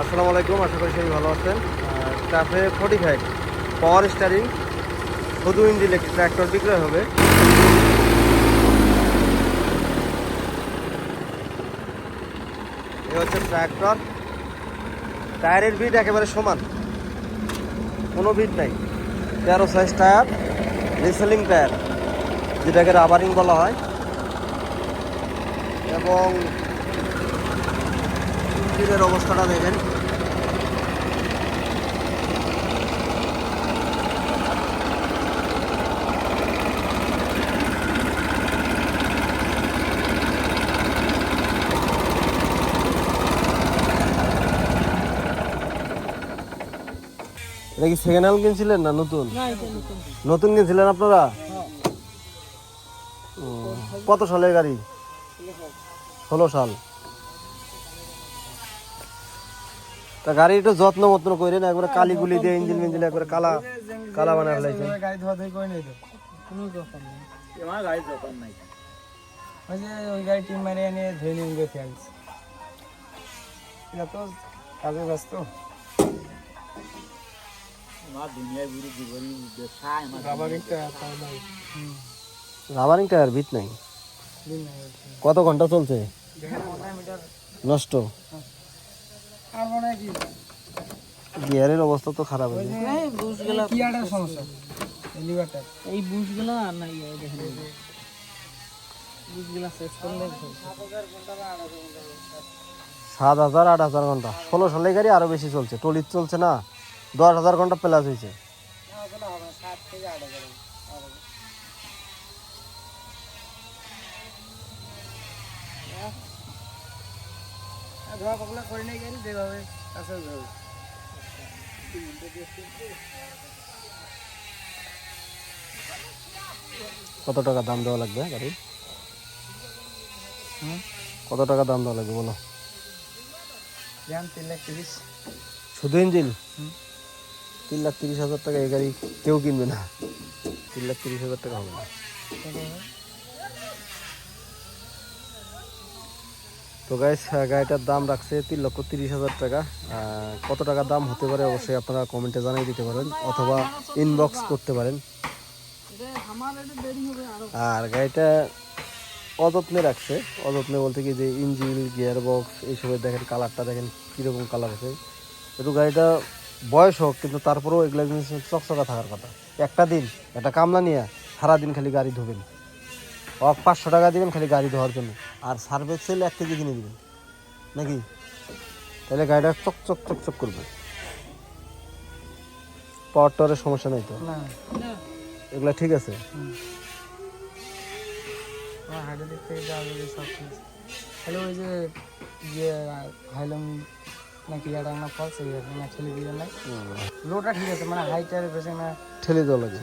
আসসালামু আলাইকুম, আশা করি সবাই ভালো আছেন। ক্যাফে ফোর্টি ফাইভ পাওয়ার স্টারিং শুধু ইঞ্জিন ট্র্যাক্টর বিক্রয় হবে? এ হচ্ছে ট্র্যাক্টর টায়ারের বিট একেবারে সমান। কোনো বিট নাই। তেরো সাইজ টায়ার রিসেলিং টায়ার, যেটাকে রাবারিং বলা হয়। এবং ইঞ্জিনের অবস্থাটা দেখেন। এটা কি সেকেন্ড হ্যান্ড কিনছিলেন না নতুন? নতুন। কিনছিলেন আপনারা? কত সালের গাড়ি? ষোলো সাল। তা গাড়ি একটু যত্ন মত্ন করে না একবারে কালি গুলি দিয়ে ইঞ্জিন মিঞ্জিন একবারে কালা কালা বানায় ফেলাইছেন। গাড়ি ধোয়া ধুই করে নেই তো? কোনো দরকার নেই। আমার গাড়ি দরকার নাই। ওই যে ওই গাড়ি টিম মারে এনে ধুয়ে নিয়ে ফ্রেন্ডস এটা তো কাজে ব্যস্ত। রাবারিংটা তাও নাই রাবারিং টায়ার বিট নাই। দিন নাই কত ঘণ্টা চলছে? নষ্ট। আর মনে হয় কি? গিয়ারের অবস্থা তো খারাপ হয়ে এই বুশগুলা সমস্যা। লিভারটা এই বুশগুলা আর নাই এই দেখেন। এই শেষ করলে সাত হাজার আট হাজার ঘণ্টা। ষোলো সালের গাড়ি আরও বেশি চলছে। টলিত চলছে না। দশ হাজার ঘণ্টা প্লাস হয়েছে। ধোয়া করে নিয়ে গেলি যেভাবে কত টাকা দাম দেওয়া লাগবে গাড়ির হুম? কত টাকা দাম দেওয়া লাগবে বলো? তিন লাখ তিরিশ। শুধু ইঞ্জিন? হুম। তিন লাখ তিরিশ হাজার টাকা এই গাড়ি কেউ কিনবে না। তিন লাখ তিরিশ হাজার টাকা হবে না। তো গাইস গাড়িটার দাম রাখছে তিন লক্ষ তিরিশ হাজার টাকা। কত টাকা দাম হতে পারে অবশ্যই আপনারা কমেন্টে জানিয়ে দিতে পারেন অথবা ইনবক্স করতে পারেন। আরও গাড়িটা অযত্নে রাখছে। অযত্নে বলতে কি যে ইঞ্জিন গিয়ার বক্স এইসবের দেখেন কালারটা দেখেন কীরকম কালার আছে। একটু গাড়িটা বয়স হোক, কিন্তু তারপরেও এগুলো জিনিস চকচকা থাকার কথা। একটা দিন, একটা কামলা নিয়ে সারাদিন খালি গাড়ি ধোবেন। পাঁচশো টাকা দিবেন খালি গাড়ি ধোয়ার জন্য। আর সার্ভিস সেল এক কেজি কিনে দিবেন। নাকি? তাহলে গাড়িটা চক চক চক চক করবে। পাওয়ার টাওয়ারের সমস্যা নেই তো? না। এগুলো ঠিক আছে? তাহলে ওই যে ইয়ে হাইলং নাকি ইয়াডাঙ্গা ফলস না ঠেলে দিয়ে নাই লোটা ঠিক আছে মানে হাইটার বেশি না। ঠেলে দেওয়া লাগে।